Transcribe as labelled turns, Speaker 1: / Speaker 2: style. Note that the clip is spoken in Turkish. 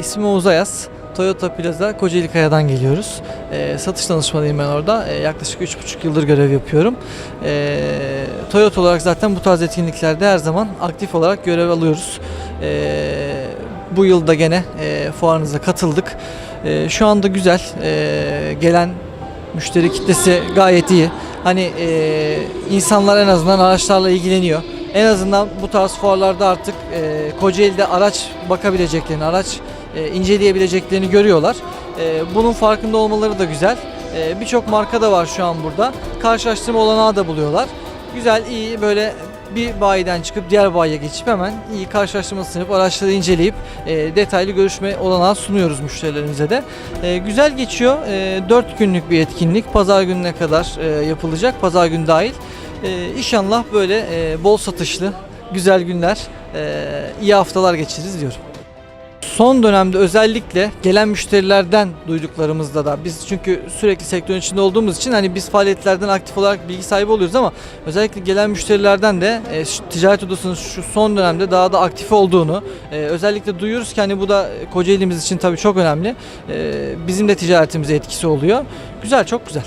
Speaker 1: İsmim Oğuz Ayaz. Toyota Plaza Kocaeli Kaya'dan geliyoruz. Ee, satış danışmanıyım ben orada. Ee, yaklaşık 3,5 yıldır görev yapıyorum. Ee, Toyota olarak zaten bu tarz etkinliklerde her zaman aktif olarak görev alıyoruz. Ee, bu yılda gene e, fuarınıza katıldık. Ee, şu anda güzel. Ee, gelen müşteri kitlesi gayet iyi. Hani e, insanlar en azından araçlarla ilgileniyor. En azından bu tarz fuarlarda artık e, Kocaeli'de araç bakabileceklerini, araç e, inceleyebileceklerini görüyorlar. E, bunun farkında olmaları da güzel. E, Birçok marka da var şu an burada. Karşılaştırma olanağı da buluyorlar. Güzel, iyi böyle bir bayiden çıkıp diğer bayiye geçip hemen iyi karşılaştırmasını yapıp araçları inceleyip e, detaylı görüşme olanağı sunuyoruz müşterilerimize de. E, güzel geçiyor. E, 4 günlük bir etkinlik. Pazar gününe kadar e, yapılacak. Pazar günü dahil. E, inşallah böyle e, bol satışlı, güzel günler, e, iyi haftalar geçiririz diyorum. Son dönemde özellikle gelen müşterilerden duyduklarımızda da biz çünkü sürekli sektörün içinde olduğumuz için hani biz faaliyetlerden aktif olarak bilgi sahibi oluyoruz ama özellikle gelen müşterilerden de e, ticaret odasının şu son dönemde daha da aktif olduğunu e, özellikle duyuyoruz ki hani bu da Kocaeli'miz için tabii çok önemli. E, bizim de ticaretimize etkisi oluyor. Güzel, çok güzel.